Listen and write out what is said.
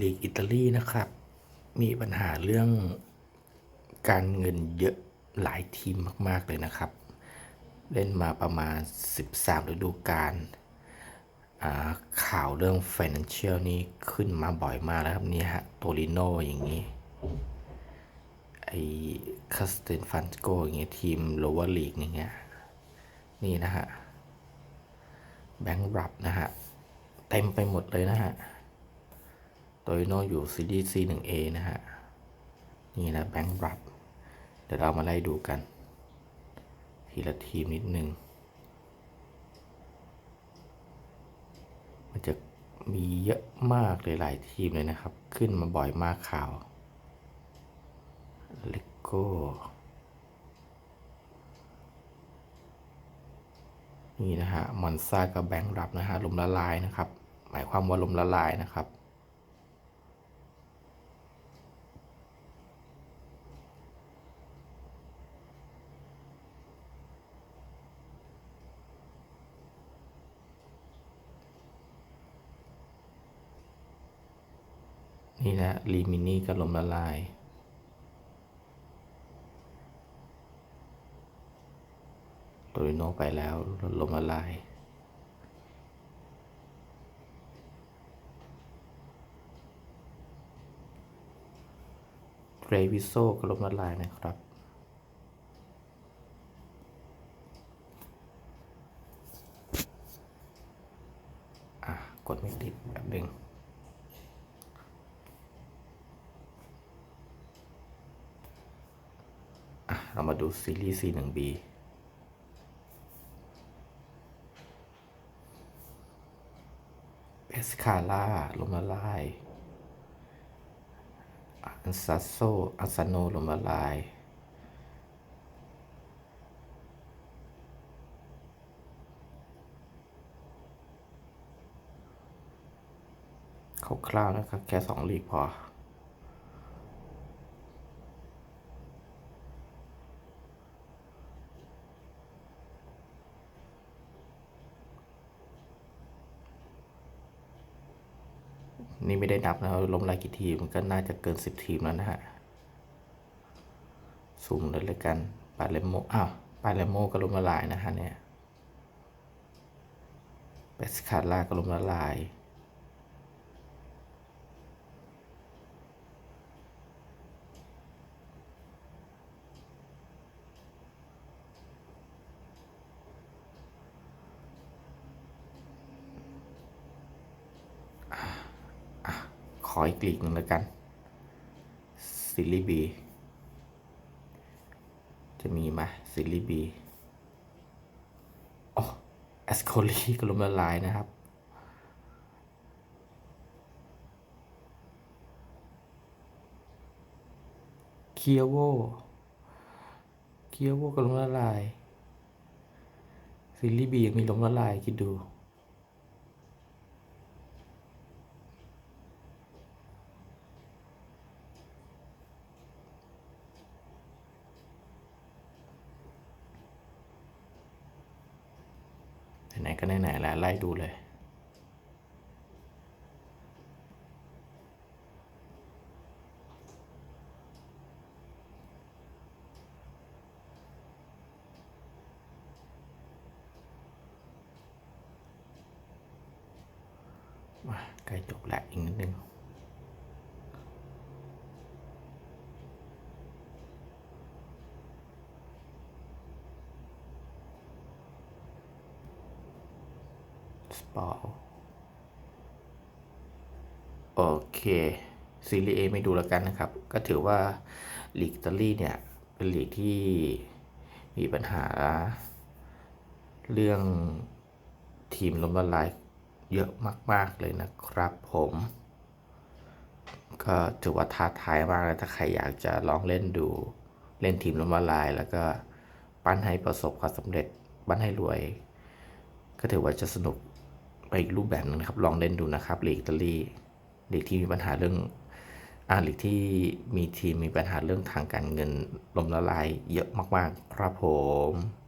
ลีกอิตาลีนะครับ มีปัญหาเรื่องการเงินเยอะหลายทีมมากๆเลยนะครับ เล่นมาประมาณ 13 ฤดูกาลข่าวเรื่อง Financial นี่ขึ้นมาบ่อยมากแล้วครับนี่ฮะโตริโนอย่างนี้ ไอ้คาสเตนฟันโกอย่างเงี้ยทีมโลเวอร์ลีกอย่างเงี้ยนี่นะฮะแบงค์รับนะฮะ เต็มไปหมดเลยนะฮะ โตโยโนอยู่ซีรีส์ C1A นะฮะ นี่นะแบงค์รับ เดี๋ยวเรามาไล่ดูกัน ทีละทีมนิดนึง มันจะมีเยอะมากเลยหลายทีมเลยนะครับ ขึ้นมาบ่อยมากข่าวเลโก้นี่นะฮะมอนซ่ากับแบงค์รับนะฮะลมละลายนะครับ หมายความว่าลมละลายนะครับ นี่นะลีมินี่ก็ลมละลายโตริโนไปแล้วลมละลายเรวิโซก็ลมละลายนะครับอะกดไม่ติดแบบหนึ่ง อะ เรามาดูซีรีส์ C1B เอสคาล่าลมละลาย อันซัสโซอัสโนลมละลายคร่าวๆนะครับแค่สองลีกพอ นี่ไม่ได้นับนะว่าล้มลายกี่ทีมมันก็น่าจะเกินสิบทีมแล้วนะฮะซูมเลยเลยกันปาเลโมอ้าวปาเลโมก็ล้มละลายนะฮะเนี่ยเปสคาร่าก็ล้มละลาย ขออีกลีกหนึ่งแล้วกันซิลีบีจะมีไหมซิลีบีอ๋อแอสโคลีก็ล้มละลายนะครับเคียโวเคียโวก็ล้มละลายซิลีบียังมีล้มละลายคิดดู ๆก็ไหนๆแล้วไล่ดูเลยมาใกล้จบแล้วอีกนิดนึง สปอร์โอเคซีรีส์ A ไม่ดูแล้วกันนะครับ ก็ถือว่าลีกอิตาลีเนี่ย เป็นลีกที่มีปัญหา เรื่องทีมล้มละลายเยอะมาก ๆ เลยนะครับผม ก็ถือว่าท้าทายมากเลยถ้าใครอยากจะลองเล่นดูเล่นทีมล้มละลาย แล้วก็ปั้นให้ประสบความสำเร็จ ปั้นให้รวย ก็ถือว่าจะสนุก ไปอีกรูปแบบหนึงนะครับ ลองเล่นดูนะครับลีกอิตาลีลีกที่มีปัญหาเรื่องอ่าลีกที่มีทีมมีปัญหาเรื่องทางการเงินล้มละลายเยอะมากๆ ครับผม